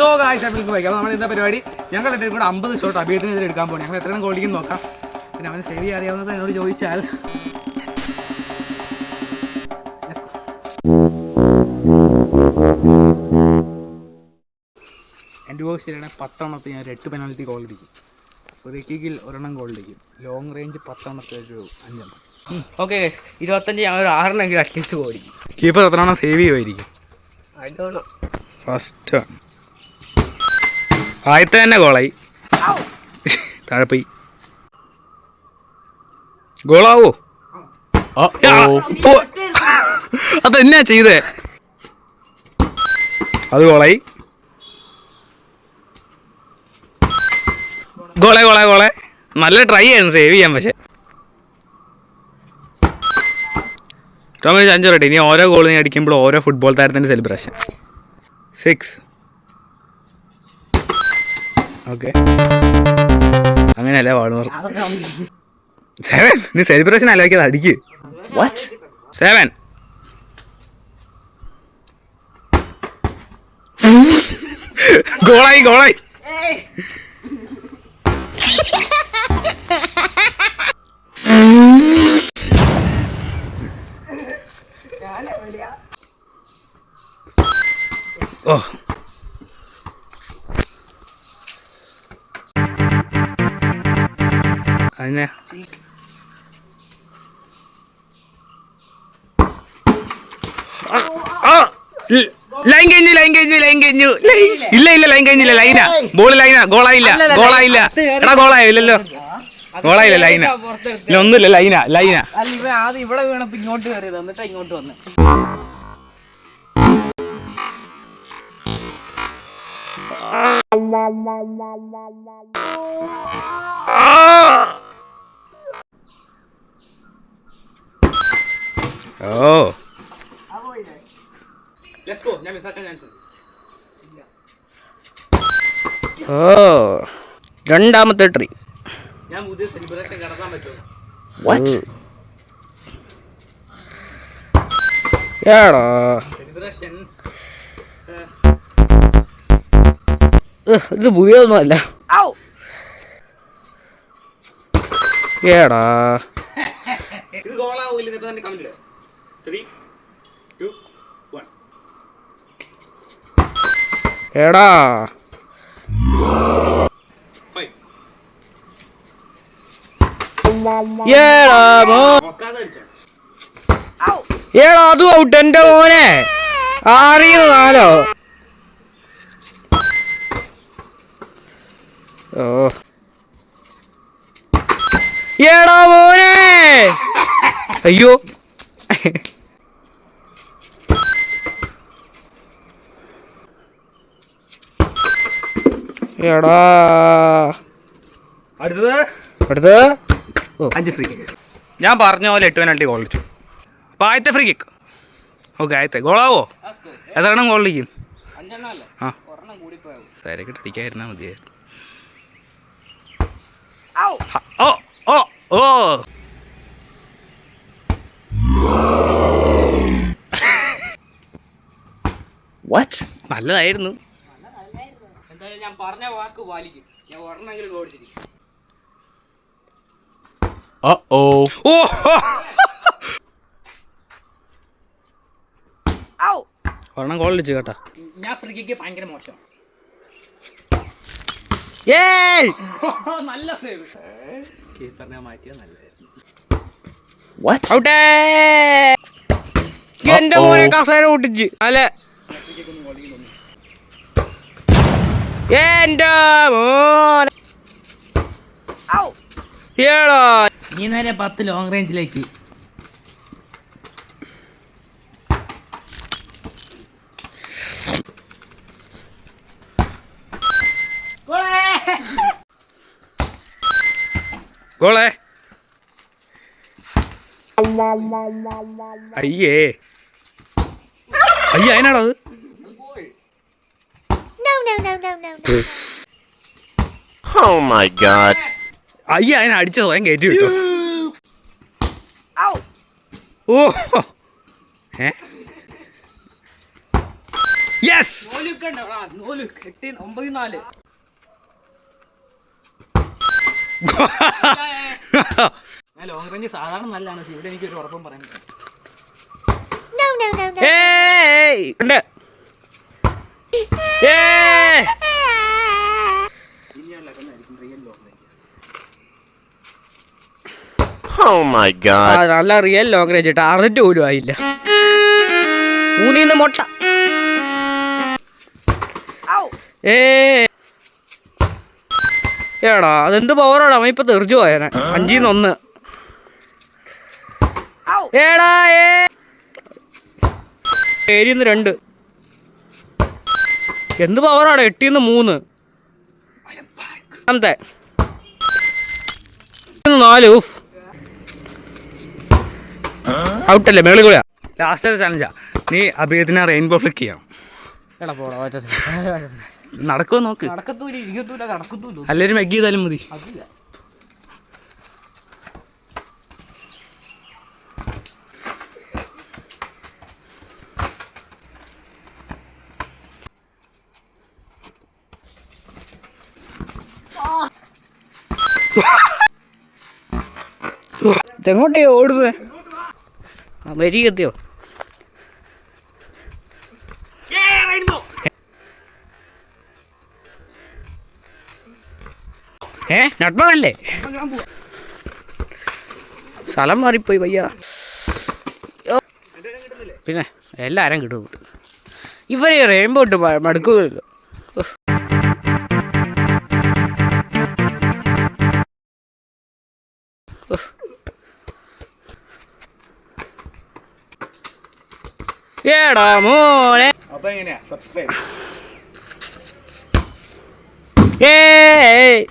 So guys നമുക്ക് വയ്ക്കാം നമ്മൾ ഇന്നത്തെ പരിപാടി ഞങ്ങൾ രണ്ടുപേരും കൂടെ അമ്പത് ഷോട്ട് അഭിയത്തിനെതിരെ എടുക്കാൻ പോകും ഞങ്ങൾ എത്ര ഗോൾ അടിക്കും നോക്കാം. പിന്നെ അവന് സേവ് ചെയ്യാൻ അറിയാവുന്നത് എന്നോട് ചോദിച്ചാൽ. എന്റെ ബോക്സ് ശരിയാണ് പത്തെണ്ണത്തിൽ ഞാൻ എട്ട് പെനാൽറ്റി ഗോൾ അടിക്കും ഒരു കിക്കിൽ ഒരെണ്ണം ഗോൾ അടിക്കും ലോങ് റേഞ്ച് പത്തെണ്ണത്തിൽ ഒരു അഞ്ചെണ്ണം. ഓക്കെ ഇരുപത്തഞ്ച് ഞാൻ ഒരു ആറെണ്ണെങ്കിലും അറ്റ്ലീസ്റ്റ് ഓടിക്കും കീപ്പർ എത്രണ്ണം സേവ് ചെയ്യുമായിരിക്കും ഫസ്റ്റ് ആദ്യത്തെ തന്നെ ഗോളായി. താഴെ പോയി ഗോളാവോ. അതെന്നാ ചെയ്തേ? അത് ഗോളായി. ഗോളെ ഗോളെ ഗോളെ. നല്ല ട്രൈ ആയിരുന്നു സേവ് ചെയ്യാൻ പക്ഷെ. ടോമിന് അഞ്ചു റേറ്റ് ഇനി ഓരോ ഗോൾ നീ അടിക്കുമ്പോൾ ഓരോ ഫുട്ബോൾ താരത്തിന്റെ സെലിബ്രേഷൻ സിക്സ് ഓക്കെ. അങ്ങനെയല്ലേ വാടുന്നവർ സെവൻ നീ സെലിബ്രേഷൻ ആലോചിക്കാതെ അടിക്ക്. സെവൻ ഗോളായി ഗോളായി. അതിനെ ലൈൻ കഴിഞ്ഞു ലൈൻ കഴിഞ്ഞു ലൈൻ കഴിഞ്ഞു. ഇല്ല ഇല്ല ലൈൻ കഴിഞ്ഞില്ല ലൈനാ. ബോൾ ലൈനാ ഗോളായില്ല ഗോളായില്ല. എടാ ഗോളായോ ഇല്ലല്ലോ ഗോളായില്ല ലൈന. ഇല്ല ഒന്നുമില്ല ലൈന ലൈന. ഇവിടെ വീണപ്പോ ഇങ്ങോട്ട് കയറിയത് എന്നിട്ട് ഇങ്ങോട്ട് വന്ന്. ഓ ചാൻസ് ഓ രണ്ടാമത്തെ ട്രീ ഞാൻ പുതിയ സെലിബ്രേഷൻ കടത്താൻ പറ്റുമോ? വാട്ട് ഏടാ. സെലിബ്രേഷൻ ഇത് പുതിയൊന്നും അല്ല ഏടാ. ഇത് ഗോളാവൂല ഇപ്പൊ തന്നെ കമന്റ് ത്രീ ടു വൺ അടിച്ചോ. ഏടാ അത് ഔട്ട് എന്റെ മോനെ. ആറിയോ നാലോ ഓ. ഏടാ മോനെ. അയ്യോ. എടാ. അടുത്തത്? അടുത്തത്? അഞ്ച് ഫ്രീ കിക്ക് ഞാൻ പറഞ്ഞ പോലെ എട്ട് പെനാൾട്ടി ഗോൾ അടിച്ചു. അപ്പോൾ ആദ്യത്തെ ഫ്രീ കിക്ക് ഓക്കെ ആദ്യത്തെ. ഗോളാവോ എത്രണം ഗോൾ അടിക്കും? ആ. തിരക്കിട്ട് അടിക്കാതിരുന്നാൽ മതിയായിരുന്നു. ഓ ഓ ഓ. വാട്ട് നല്ലതായിരുന്നു. എന്തായാലും ഞാൻ പറഞ്ഞ വാക്ക് പാലിക്കും. ഞാൻ ഓടിച്ചിരിക്കും. ഓ! ഓ ഒരെണ്ണം ഗോൾ അടിച്ചു കേട്ടാ. ഞാൻ ഫ്രിക്കിക്ക് ഭയങ്കര മോശം. നല്ല സേവ് കീപ്പറിനെ മാറ്റിയാൽ നല്ലതായിരുന്നു ഔട്ടേ എന്റെ മോനെ കസേര പൊട്ടിച്ച്. അല്ല? എന്റെ മോനെ. ഏടാ നീ നേരെ പത്ത് ലോങ് റേഞ്ചിലേക്ക് ഗോളേ. അയ്യേ. അയ്യ അതിനാടോ അത്. Oh my god. അയ്യ അതിനെ അടിച്ച സ്വയം കയറ്റി വിട്ടു. ഓ. ഏ? യെസ് ഒമ്പത് നാല്. ഞാൻ ലോങ് റേഞ്ച് സാധാരണ നല്ലതാണ് പക്ഷേ ഇവിടെ എനിക്ക് ഒരു ഉറപ്പും പറയാൻ ഏയ് ഉണ്ട്. ഏയ്. Oh ആ. നല്ല റിയൽ ലോങ് റേഞ്ച് ടാർജറ്റ് പോലും ആയില്ല. മൂന്നിന്ന് മുട്ട. ഏ ഏടാ അതെന്ത് പവറാടാ അവൻ ഇപ്പൊ തെറിച്ചു പോയനെ. അഞ്ചിന്ന് ഒന്ന് ഏടാ ഏ. ഏരിന്ന് രണ്ട്. എന്ത് പവറാണ് എട്ടിന്ന് മൂന്ന്. അന്നത്തെ നാല് ഊഫ് ഔട്ടല്ലേ മേളിൽ കൂടെ. ലാസ്റ്റ് ചാലഞ്ചാ നീ അഭിയത്തിനെ റെയിൻബോ ഫ്ലിക്ക് ചെയ്യാം. നടക്കുമോ നോക്ക്. കടക്കത്തൂല എല്ലാവരും മെഗ് ചെയ്താലും മതി. ഇതെങ്ങോട്ടേ ഓടുന്നത് ആ വരി എത്തിയോ ഏ നട്മല്ലേ സ്ഥലം മാറിപ്പോയി വയ്യ പിന്നെ എല്ലാരും കിട്ടും. ഇവരെ റെയിൻബോ ഇട്ട് മടുക്കുകയല്ലോ ഉഫ്. ഏടാ മോനെ. അപ്പൊ എങ്ങനെയാ? സബ്സ്ക്രൈബ് ഏയ്.